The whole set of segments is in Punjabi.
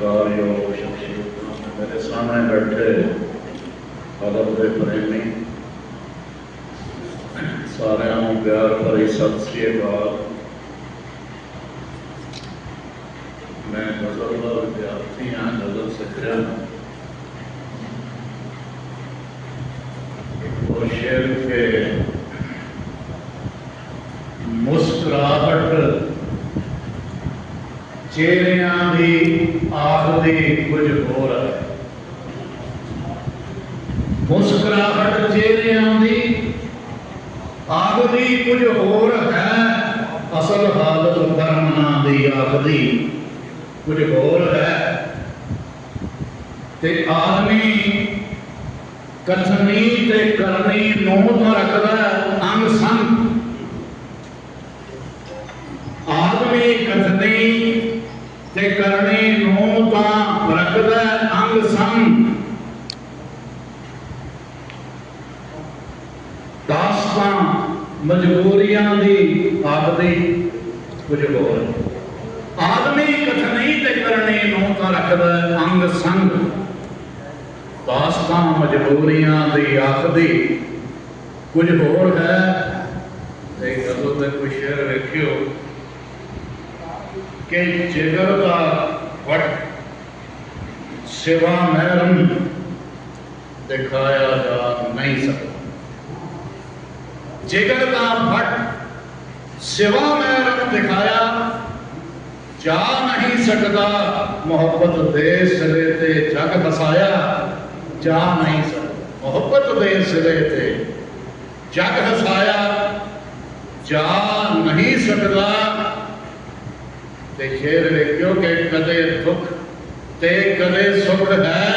4 میرے سامنے بیٹھے ادب کے پریمی پیار بھری اکال میں غزل کا ودیارتھی ہاں غزل اور کے ਚਿਹਰਿਆਂ ਦੀ ਆਖਦੀ ਕੁਝ ਹੋਰ ਹੈ। ਮੁਸਕਰਾਹਟ ਚਿਹਰਿਆਂ ਦੀ ਆਖਦੀ ਕੁਝ ਹੋਰ ਹੈ। ਅਸਲ ਹਾਲਤ ਕਰਮਨਾ ਦੀ ਆਖਦੀ ਕੁਝ ਹੋਰ ਹੈ। ਤੇ ਆਦਮੀ ਕਥਨੀ ਤੇ ਕਰਨੀ ਨੂੰ ਤਾਂ ਰੱਖਦਾ ਹੈ ਅੰਗ ਸੰਗ ਆਦਮੀ ਕਥਨੀ ਤੇ ਕਰਨੀ ਨੂੰ ਤਾਂ ਰੱਖਦਾ ਹੈ ਅੰਗ ਸੰਗ ਦਾਸਤਾਂ ਮਜਬੂਰੀਆਂ ਦੀ ਆਖਦੀ ਕੁਝ ਹੋਰ। ਆਦਮੀ ਕਥਨੀ ਤੇ ਕਰਨੀ ਨੂੰ ਤਾਂ ਰੱਖਦਾ ਅੰਗ ਸੰਗ। ਦਾਸਤਾਂ ਮਜਬੂਰੀਆਂ ਦੀ ਆਖਦੀ ਕੁਝ ਹੋਰ ਹੈ। ਤੇ ਕਦੋਂ ਤੇ ਕੋਈ ਸ਼ੇਰ ਵੇਖਿਓ ਕਿ ਜਿਗਰ ਦਾ ਵਟ ਸਿਵਾ ਮਹਿਰਮ ਦਿਖਾਇਆ ਜਾ ਨਹੀਂ ਸਕਦਾ। ਜਿਗਰ ਦਾ ਵਟ ਸਿਵਾ ਮਹਿਰਮ ਦਿਖਾਇਆ, ਜਾ ਨਹੀਂ ਸਕਦਾ ਮੁਹੱਬਤ ਦੇ ਸਿਰੇ ਤੇ ਜਗ ਹਸਾਇਆ ਜਾ ਨਹੀਂ ਸਕਦਾ ਮੁਹੱਬਤ ਦੇ ਸਿਰੇ ਤੇ ਜਗ ਹਸਾਇਆ ਜਾ ਨਹੀਂ ਸਕਦਾ। ਤੇ ਸ਼ੇਰ ਵੇਖਿਓ ਕਿ ਕਦੇ ਦੁੱਖ ਤੇ ਕਦੇ ਸੁਖ ਹੈ,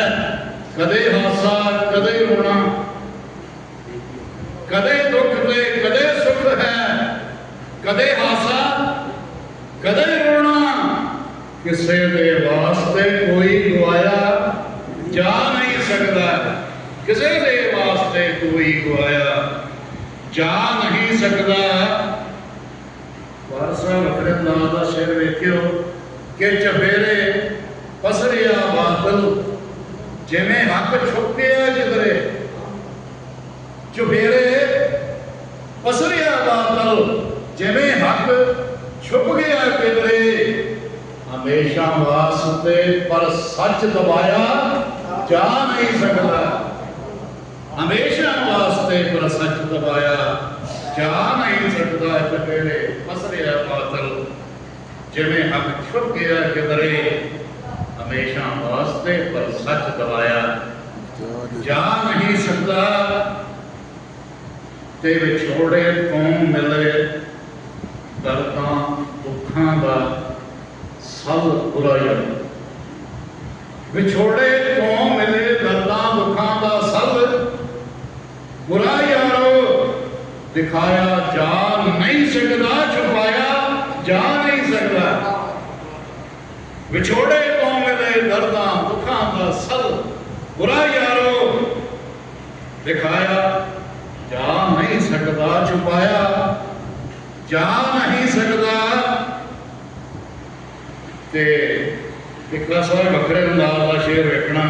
ਕਦੇ ਹਾਸਾ, ਕਦੇ ਰੋਣਾ, ਕਦੇ ਦੁੱਖ ਤੇ ਕਦੇ ਸੁਖ ਹੈ ਕਦੇ ਹਾਸਾ ਕਦੇ ਰੋਣਾ, ਕਿਸੇ ਦੇ ਵਾਸਤੇ ਕੋਈ ਗਵਾਇਆ ਜਾ ਨਹੀਂ ਸਕਦਾ। ਕਿਸੇ ਦੇ ਵਾਸਤੇ ਕੋਈ ਗਵਾਇਆ ਜਾ ਨਹੀਂ ਸਕਦਾ। ਵਾਰਸਾ ਵਖਰੇ ਨਾਂ ਦਾ ਸ਼ੇਰ ਵੇਖਿਓ ਕਿ ਚਫੇਰੇ ਪਸਰਿਆ ਬਾਦਲ ਜਿਵੇਂ ਹੱਕ ਛੁਪਿਆ ਜਿਗਰੇ ਚੁਫੇਰੇ ਪਸਰਿਆ ਬਾਦਲ ਜਿਵੇਂ ਹੱਕ ਛੁਪ ਗਿਆ ਕਿਧਰੇ, ਹਮੇਸ਼ਾ ਵਾਸਤੇ ਪਰ ਸੱਚ ਦਬਾਇਆ ਜਾ ਨਹੀਂ ਸਕਦਾ। ਹਮੇਸ਼ਾ ਵਾਸਤੇ ਪਰ ਸੱਚ ਦਬਾਇਆ ਜਾ ਨਹੀਂ ਸਕਦਾ ਚਪੇੜੇ ਪਸਰਿਆ ਬਾਦਲ। ਜਿਵੇਂ ਹੱਕ ਛੁਪ ਗਿਆ ਕਿਧਰੇ, ਹਮੇਸ਼ਾ ਵਾਸਤੇ ਪਰ ਸੱਚ ਦਬਾਇਆ ਜਾ ਨਹੀਂ ਸਕਦਾ। ਤੇ ਵਿਛੋੜੇ ਕੌਮ ਮਿਲੇ ਦਰਦਾਂ, ਦੁੱਖਾਂ ਦਾ ਸਭ ਬੁਰਾਈਆਂ ਵਿਛੋੜੇ ਤੋਂ ਮਿਲੇ ਦਰਦਾਂ, ਦੁੱਖਾਂ ਦਾ ਸਭ ਬੁਰਾ ਯਾਰੋ ਦਿਖਾਇਆ ਜਾ ਨਹੀਂ ਸਕਦਾ, ਛੁਪਾਇਆ, ਜਾ ਨਹੀਂ ਸਕਦਾ। ਵਿਛੋੜੇ ਤੋਂ ਮਿਲੇ ਦਰਦਾਂ, ਦੁੱਖਾਂ ਦਾ ਸਭ ਬੁਰਾ ਯਾਰੋ ਦਿਖਾਇਆ, ਜਾ ਨਹੀਂ ਸਕਦਾ, ਛੁਪਾਇਆ ਜਾ ਨਹੀਂ ਸਕਦਾ। ਤੇ ਇਕਲਾ ਸਾਹਿਬ ਵੱਖਰੇ ਅੰਦਾਜ਼ ਦਾ ਸ਼ੇਰ ਵੇਖਣਾ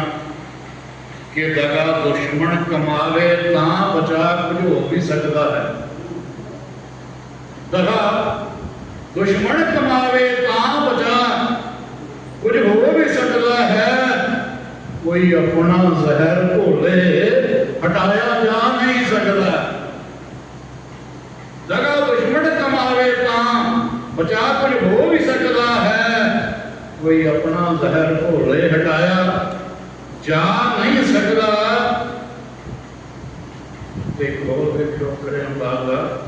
ਕਿ ਦਗਾ ਦੁਸ਼ਮਣ ਕਮਾਵੇ ਤਾਂ ਬਚਾ ਕੁਝ ਹੋ ਵੀ ਸਕਦਾ ਹੈ। ਦਗਾ ਦੁਸ਼ਮਣ ਕਮਾਵੇ ਤਾਂ ਬਚਾ ਕੁਝ ਹੋ ਵੀ ਸਕਦਾ ਹੈ। ਕੋਈ ਆਪਣਾ ਜ਼ਹਿਰ ਘੋਲੇ ਹਟਾਇਆ ਜਾ ਨਹੀਂ ਸਕਦਾ ਦਗਾ ਦੁਸ਼ਮਣ ਕਮਾਵੇ ਤਾਂ ਬਚਾ ਕੁਝ ਹੋ ਵੀ ਸਕਦਾ ਹੈ। ਕੋਈ ਆਪਣਾ ਜ਼ਹਿਰ ਘੋਲੇ ਹਟਾਇਆ ਜਾ ਨਹੀਂ ਸਕਦਾ। ਦੇਖੋ ਦੇਖੋ ਕਰੇ ਅੰਦਾਜ਼ਾ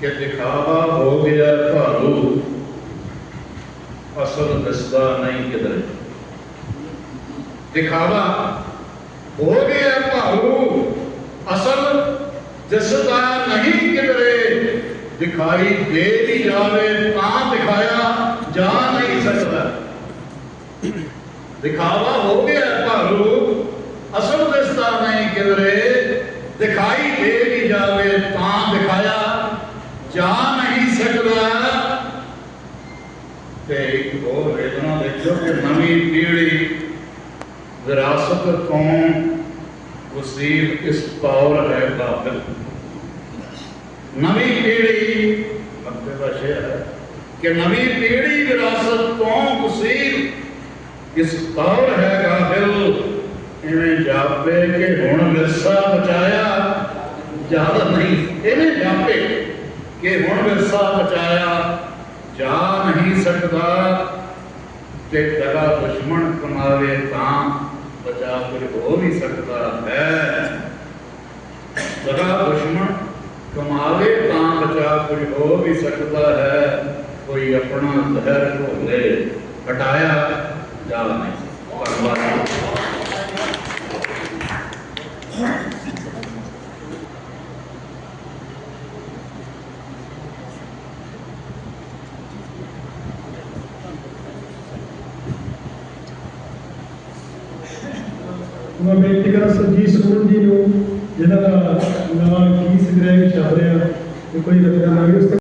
ਕਿ ਦਿਖਾਵਾ ਹੋ ਗਿਆ ਭਾਰੂ ਅਸਲ ਦਿਸਦਾ ਨਹੀਂ ਕਿਧਰੇ। ਦਿਖਾਵਾ ਹੋ ਗਿਆ ਭਾਲੂ। ਅਸਲ ਦਿਸਦਾ ਨਹੀਂ ਦਿਖਾਈ ਦੇ ਵੀ ਜਾਵੇ, ਤਾਂ ਦਿਖਾਇਆ ਜਾ ਨਹੀਂ ਸਕਦਾ। ਦਿਖਾਵਾ ਹੋ ਗਿਆ ਭਾਰੂ ਅਸਲ ਦਸਤਾ ਨਹੀਂ ਕਿਦਰੇ ਦਿਖਾਈ ਦੇ ਵੀ ਜਾਵੇ, ਤਾਂ ਦਿਖਾਇਆ ਜਾ ਨਹੀਂ ਸਕਦਾ। ਤੇ ਇੱਕ ਹੋਰ ਵੇਦਨਾ ਦੇਖੋ ਕਿ ਨਵੀਂ ਪੀੜ੍ਹੀ ਵਿਰਾਸਤ ਤੋਂ ਵਸੀਲ ਇਸ ਪਾਵਰ ਹੈ ਕਾਬਿਲ ਨਵੀਂ ਪੀੜ੍ਹੀ ਅੱਗੇ ਦਾ ਸ਼ੇਰ ਹੈ ਕਿ ਨਵੀਂ ਪੀੜ੍ਹੀ ਵਿਰਾਸਤ ਤੋਂ ਵਸੀਲ ਇਸ ਤੌਰ ਹੈ ਕਾਬਿਲ ਇਵੇਂ ਜਾਪੇ ਕਿ ਹੁਣ ਵਿਰਸਾ ਬਚਾਇਆ ਯਾਦ ਨਹੀਂ ਇਹਨੇ ਜਾਪੇ ਕਿ ਹੁਣ ਵਿਰਸਾ ਬਚਾਇਆ ਜਾ ਨਹੀਂ ਸਕਦਾ ਤੇ ਦਗਾ ਦੁਸ਼ਮਣ ਕਮਾਵੇ ਤਾਂ ਬਚਾ ਕੋਈ ਹੋ ਵੀ ਸਕਦਾ। ਹੈ ਦਗਾ ਦੁਸ਼ਮਣ ਕਮਾਵੇ ਤਾਂ ਬਚਾ ਕੋਈ ਹੋ ਵੀ ਸਕਦਾ ਹੈ, ਕੋਈ ਆਪਣਾ ਜ਼ਹਿਰ ਘੋਲੇ ਹਟਾਇਆ ਜਾ ਨਹੀਂ ਧੰਨਵਾਦ। ਮੈਂ ਬੇਨਤੀ ਕਰਾਂ ਸਰਜੀਤ ਸਰੂਰ ਜੀ ਨੂੰ ਜਿਹਨਾਂ ਦਾ ਨਾਮ ਕੀ ਸੰਗ੍ਰਹਿ ਵਿੱਚ ਚੱਲ ਰਿਹਾ ਕੋਈ ਰਚਨਾ ਨਾ ਉਸ